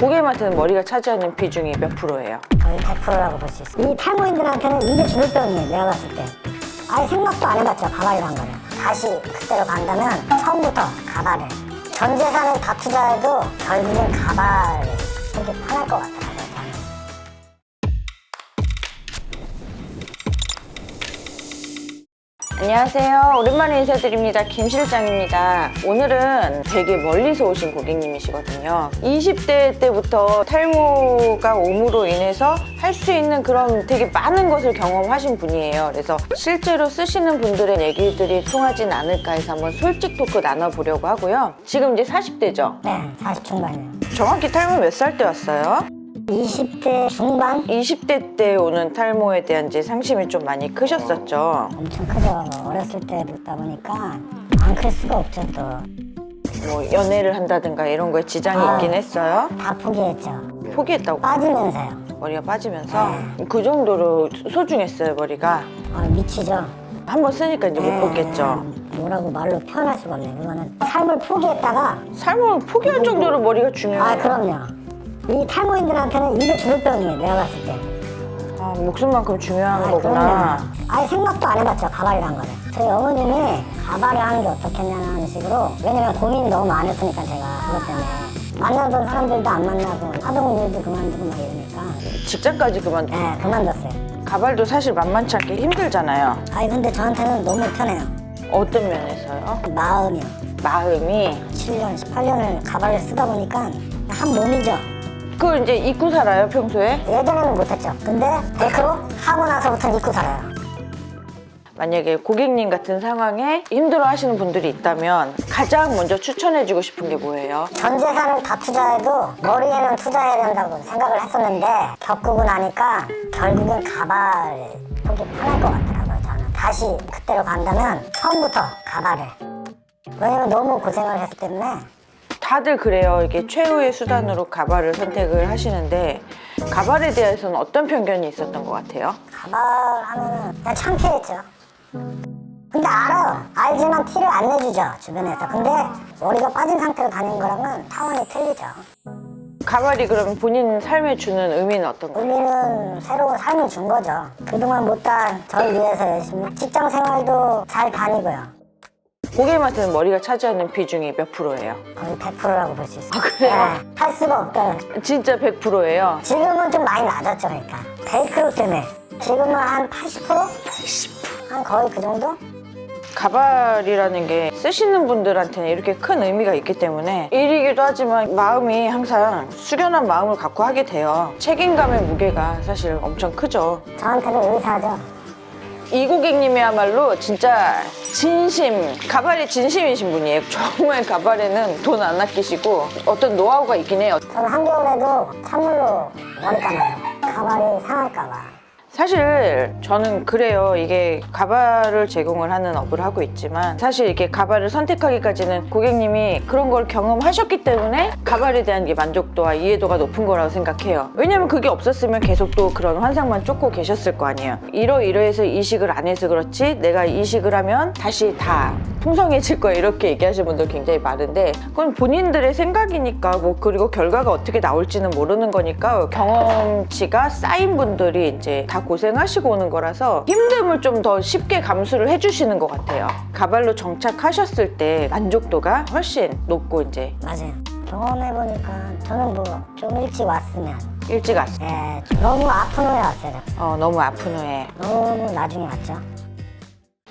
고객님한테는 머리가 차지하는 비중이 몇 프로예요? 거의 100%라고 볼 수 있어요. 이 탈모인들한테는 이게 죽을 병이에요. 내가 봤을 때. 아예 생각도 안 해봤죠. 가발이란 거는. 다시 그때로 간다면 처음부터 가발을. 전 재산을 다 투자해도 결국은 가발이 되게 편할 것 같더라고요. 안녕하세요. 오랜만에 인사드립니다. 김 실장입니다. 오늘은 되게 멀리서 오신 고객님이시거든요. 20대 때부터 탈모가 옴으로 인해서 할 수 있는 그런 되게 많은 것을 경험하신 분이에요. 그래서 실제로 쓰시는 분들의 얘기들이 통하진 않을까 해서 한번 솔직 토크 나눠보려고 하고요. 지금 이제 40대죠? 네, 40 중반이요. 정확히 탈모 몇 살 때 왔어요? 20대 중반? 20대 때 오는 탈모에 대한 이제 상심이 좀 많이 크셨었죠. 엄청 크죠. 어렸을 때 듣다 보니까 안 클 수가 없죠, 또. 뭐 연애를 한다든가 이런 거에 지장이 아. 있긴 했어요. 다 포기했죠. 포기했다고 빠지면서요. 머리가 빠지면서 그 정도로 소중했어요 머리가 아, 미치죠. 한 번 쓰니까 이제 못 네, 뭐라고 말로 표현할 수가 없네요. 이거는 삶을 포기했다가 삶을 포기할 정도로 머리가 중요해요 아 그럼요. 이 탈모인들한테는 이게 죽을 병이에요. 내가 봤을 때. 아, 목숨만큼 중요한 아, 거구나 그럼요. 아예 생각도 안 해봤죠. 가발이란 거는. 저희 어머님이 가발을 하는 게 어떻겠냐는 식으로 왜냐면 고민이 너무 많았으니까 제가 그것 때문에 만나던 사람들도 안 만나고 하던 일도 그만두고 막 이러니까 직장까지 그만 네 그만뒀어요. 가발도 사실 만만치 않게 힘들잖아요 아니 근데 저한테는 너무 편해요. 어떤 면에서요? 마음이요. 마음이 7년, 18년을 가발을 쓰다 보니까 한 몸이죠. 그걸 이제 잊고 살아요 평소에? 예전에는 못했죠. 근데 100% 하고 나서부터는 잊고 살아요. 만약에 고객님 같은 상황에 힘들어 하시는 분들이 있다면 가장 먼저 추천해주고 싶은 게 뭐예요? 전 재산을 다 투자해도 머리에는 투자해야 된다고 생각을 했었는데 겪고 나니까 결국은 가발이 되게 편할 것 같더라고요. 저는 다시 그때로 간다면 처음부터 가발을. 왜냐면 너무 고생을 했기 때문에 다들 그래요. 이게 최후의 수단으로 가발을 선택을 하시는데 가발에 대해서는 어떤 편견이 있었던 것 같아요? 가발 하면은 그냥 창피했죠. 근데 알아요. 알지만 티를 안 내주죠 주변에서. 근데 머리가 빠진 상태로 다니는 거랑은 차원이 틀리죠. 가발이 그럼 본인 삶에 주는 의미는 어떤 거예요? 우리는 새로운 삶을 준 거죠. 그동안 못한 저를 위해서 열심히 직장 생활도 잘 다니고요. 고객님한테는 머리가 차지하는 비중이 몇 프로예요? 거의 100%라고 볼 수 있어요. 아, 그래요? 네, 할 수가 없다. 진짜 100%예요. 지금은 좀 많이 낮았죠, 그러니까. 베이크로 때문에. 지금은 한 80%? 80%? 한 거의 그 정도? 가발이라는 게 쓰시는 분들한테는 이렇게 큰 의미가 있기 때문에 일이기도 하지만 마음이 항상 숙연한 마음을 갖고 하게 돼요. 책임감의 무게가 사실 엄청 크죠. 저한테는 의사죠. 이 고객님이야말로 진짜 진심, 가발이 진심이신 분이에요. 정말 가발에는 돈 안 아끼시고 어떤 노하우가 있긴 해요. 저는 한겨울에도 찬물로 머리 감아요. 가발이 상할까봐. 사실 저는 그래요. 이게 가발을 제공을 하는 업을 하고 있지만 사실 이렇게 가발을 선택하기까지는 고객님이 그런 걸 경험하셨기 때문에 가발에 대한 이 만족도와 이해도가 높은 거라고 생각해요. 왜냐면 그게 없었으면 계속 또 그런 환상만 쫓고 계셨을 거 아니에요. 이러이러해서 이식을 안 해서 그렇지 내가 이식을 하면 다시 다 풍성해질 거야 이렇게 얘기하시는 분들 굉장히 많은데 그건 본인들의 생각이니까 뭐 그리고 결과가 어떻게 나올지는 모르는 거니까 경험치가 쌓인 분들이 이제 다 고생하시고 오는 거라서 힘듦을 좀 더 쉽게 감수를 해주시는 것 같아요. 가발로 정착하셨을 때 만족도가 훨씬 높고 이제 맞아요. 경험해보니까 저는 뭐 좀 일찍 왔으면 일찍 왔어요. 예, 너무 아픈 후에 왔어요. 어, 너무 아픈 후에 너무 나중에 왔죠.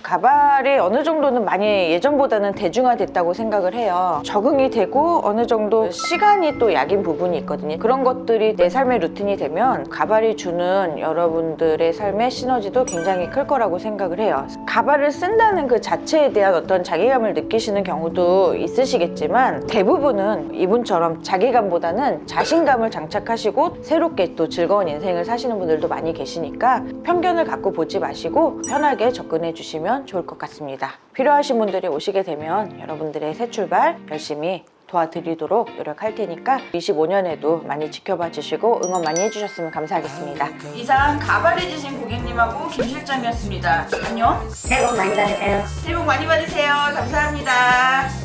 가발이 어느 정도는 많이 예전보다는 대중화됐다고 생각을 해요. 적응이 되고 어느 정도 시간이 또 약인 부분이 있거든요. 그런 것들이 내 삶의 루틴이 되면 가발이 주는 여러분들의 삶의 시너지도 굉장히 클 거라고 생각을 해요. 가발을 쓴다는 그 자체에 대한 어떤 자괴감을 느끼시는 경우도 있으시겠지만 대부분은 이분처럼 자괴감보다는 자신감을 장착하시고 새롭게 또 즐거운 인생을 사시는 분들도 많이 계시니까 편견을 갖고 보지 마시고 편하게 접근해 주시면 좋을 것 같습니다. 필요하신 분들이 오시게 되면 여러분들의 새 출발 열심히 도와드리도록 노력할 테니까 25년에도 많이 지켜봐 주시고 응원 많이 해주셨으면 감사하겠습니다. 이상 가발해주신 고객님하고 김 실장이었습니다. 안녕. 새해 복 많이 받으세요. 새해 복 많이 받으세요. 감사합니다.